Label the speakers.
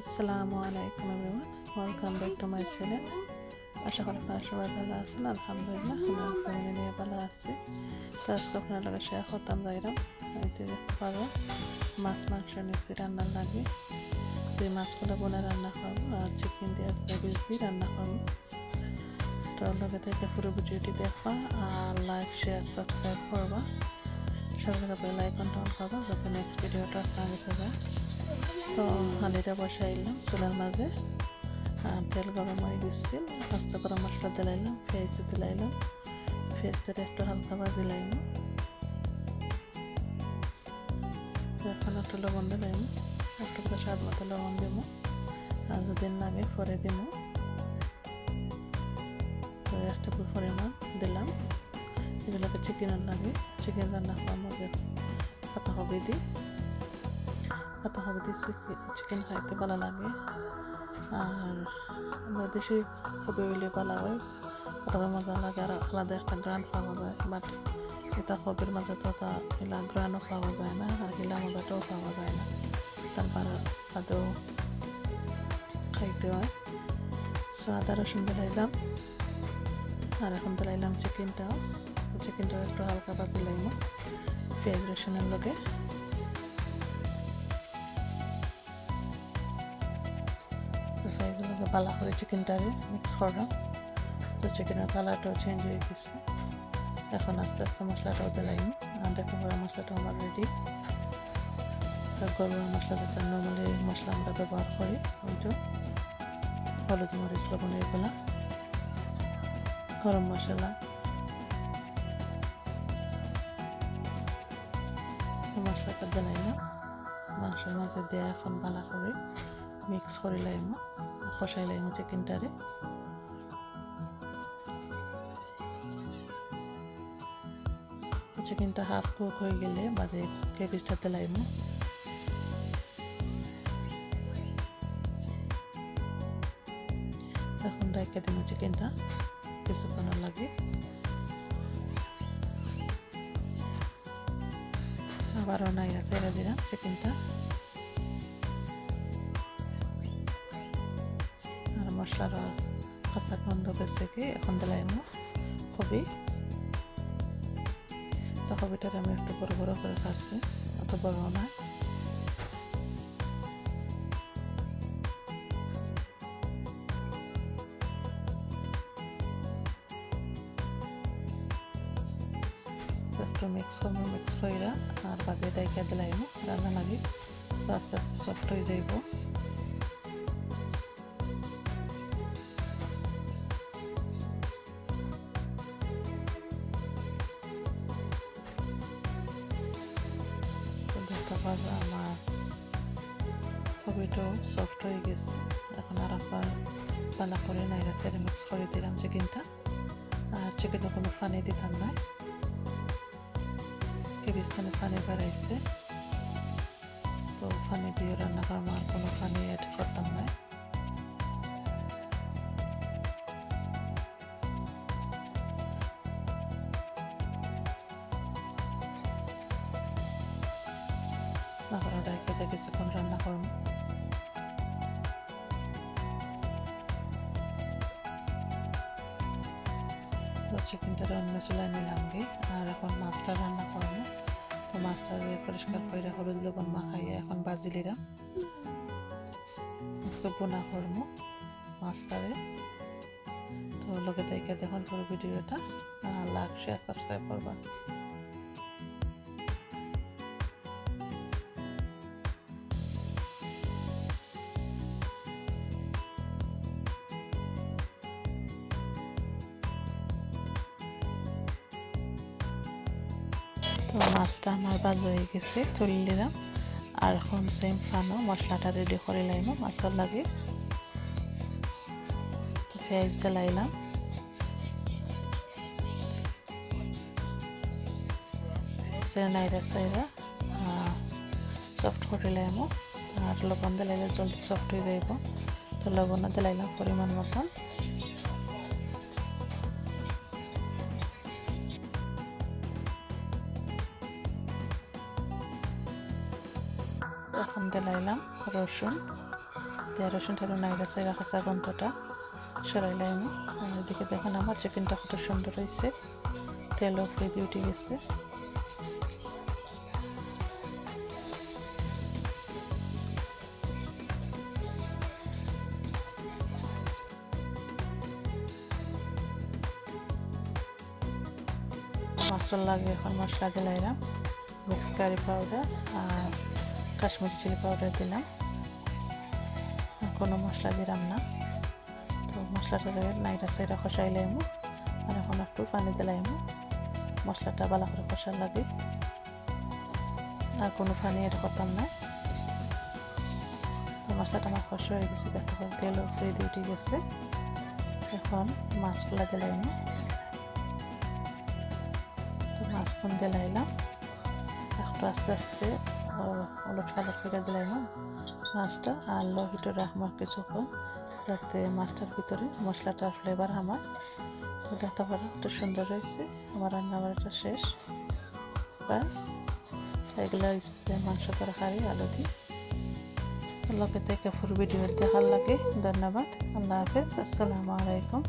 Speaker 1: আসসালামু আলাইকুম everyone. Welcome back to my channel আশা করি আপনারা সবাই ভালো আছেন। আলহামদুলিল্লাহ, আমি আমার ফ্যামিলি নিয়ে ভালো আছি। তো আজকে আপনার লগে শেয়ার করতাম যাইরাম এই যে দেখতে পারো মাছ, মাংস নিচ্ছি রান্নার লাগে। যে মাছগুলো বোনা রান্না করব, আর চিকেন দিয়ে গ্রেভিস দিয়ে রান্না করব। তো লগে থেকে পুরো ভিডিওটি দেখবা, আর লাইক শেয়ার সাবস্ক্রাইব করবা। সাথে সাথে লাইকনটা অন করবা, যাতে নেক্সট ভিডিওটা আপনার কাছে যায়। তো হাঁড়িটা বসাইলাম চুলার মাঝে। আর তেল গরম হয়ে গেছিল আস্ত গরম মশলা দিলাইলাম, পেঁয়াজ দিলাইলাম পেঁয়াজটা একটু হালকা ভাজিলাইম এখন একটু লবণ দিলাম, একটু করে স্বাদ মতো লবণ দিব। আর যদি লাগে পরে দিব। তো একটা পরিমাণ দিলাম। এগুলোকে চিকেনের লাগে। চিকেন রান্না করার মধ্যে হবে দিই পাতাকপি দিয়ে চিকেন খাইতে ভালো লাগে। আর আমরা দেশি কবি হইলে ভালো হয় পাতাকপি মজা লাগে, আর আলাদা একটা গ্রান পাওয়া যায় বাট এটা কবির মাঝে তো তা হিলা গ্রানও পাওয়া যায় না, আর হিলা মজাটাও পাওয়া যায় না। তারপর আদৌ খাইতে হয়। সো আদা রসুন দিলাইলাম, আর এখন দিলাইলাম চিকেনটাও তো চিকেনটাও একটু হালকা বাজি লাইম, পেঁয়াজ রসুনের লগে। ভালো করে চিকেনটারে মিক্স করলাম তো চিকেনের কালারটাও চেঞ্জ হয়ে গেছে। এখন আস্তে আস্তে মশলাটাও দিলাইম আর দেখতে পারো মশলাটা আমার রেডি তো গরম মশলা যেটা নর্মালি মশলা আমরা ব্যবহার করি, ওইটা। হলুদ মরিচ, লবণ, এগুলা। গরম মশলা। মশলাটা দিলাইলাম। মাংসের মাঝে দিয়ে এখন ভালো করে মিক্স করে লাইম। কষাই লাইম চিকেনটারে চিকেনটা হাফ কুক হয়ে গেলে বাদে কেবিজটা দিলাইম এখন ডাইকে দিব চিকেনটা কিছুক্ষণ লাগে। আবারও নাইরা ছেড়ে দিলাম চিকেনটা মশলার কাঁচা গন্ধ গেছে কি, এখন দিলাম কবি তো কবিটার আমি একটু বড় বড় করে কাটছি অত বড় না। একটু মিক্স করব মিক্স করে আর বাদে ডাইকা দিলাইম রান্না লাগে। তো আস্তে আস্তে সফট হয়ে যাইব। পারব আমার কবিটাও সফট হয়ে গেছে। এখন আর আবার পালা করে নাইরা ছেড়ে মিক্স করে দিলাম চিকেনটা আর চিকেনে কোনো পানি দিতাম না। কেবিস্তানে পানি বাড়াইছে। তো পানি দিয়ে রান্না করার কোনো পানি অ্যাড করতাম না। তারপরে ডাইকে কিছুক্ষণ রান্না করব। চিকেনটা রান্না চুলাই নিলাম গে, আর এখন মাছটা রান্না করব। তো মাছটা পরিষ্কার করে হলুদ লবণ মাখাইয়ে এখন বাজি লিলাম আজকে বোনা করব মাছটারে। তো লগে দেখে দেখুন পুরো ভিডিওটা। লাইক শেয়ার সাবস্ক্রাইব করবা। তো মাছটা আমার বাজ হয়ে গেছে তুলে দিলাম আর এখন সেম ফানো মশলাটা রেডি করে লাইম, মাছের লাগে। তো পেঁয়াজ দিলাইলাম নাইরা সাইরা সফট করে লাইম। আর লবণ দিলাইলে জলদি সফট হয়ে যাইব। তো লবণ দিলাইলাম পরিমাণ মতন। এখন দিলাইলাম রসুন। দিয়ে রসুনটা নাইরা চাইরা কাঁচা গন্ধটা সরাইলাই আমি। এদিকে দেখুন আমার চিকেনটা কত সুন্দর হয়েছে। তেল উপরে দিয়ে উঠে গেছে। মশলা লাগে এখন মশলা দিলাইলাম মিক্স কারি পাউডার আর কাশ্মীরি চিলি পাউডার দিলাম। কোনো মশলা দিলাম না। তো মশলাটা নাইরা সাইরা খসাইলাইমু আর এখন একটু পানি দিলাইমু মশলাটা ভালো করে কষার লাগে। আর কোনো পানি এটা করতাম না। তো মশলাটা আমার কষা হয়ে গেছে। পারে তেল উপরে দিয়ে উঠে গেছে। এখন মাছগুলা দিলাইমু তো মাছখন দিলাইলাম একটু আস্তে আস্তে উলট পালট করে দিলাইলাম মাছটা আর লো হিটে রাখব কিছুক্ষণ, যাতে মাছটার ভিতরে মশলাটার ফ্লেভার আমার। তো দেখতে পারো, একটু সুন্দর হয়েছে। আমার রান্না বাড়াটা শেষ। প্রায় এগুলো হচ্ছে মাংস তরকারি, আলু দিয়ে। লোকে থেকে ফুল ভিডিও দেখার লাগে ধন্যবাদ আল্লাহ হাফেজ, আসসালামু আলাইকুম।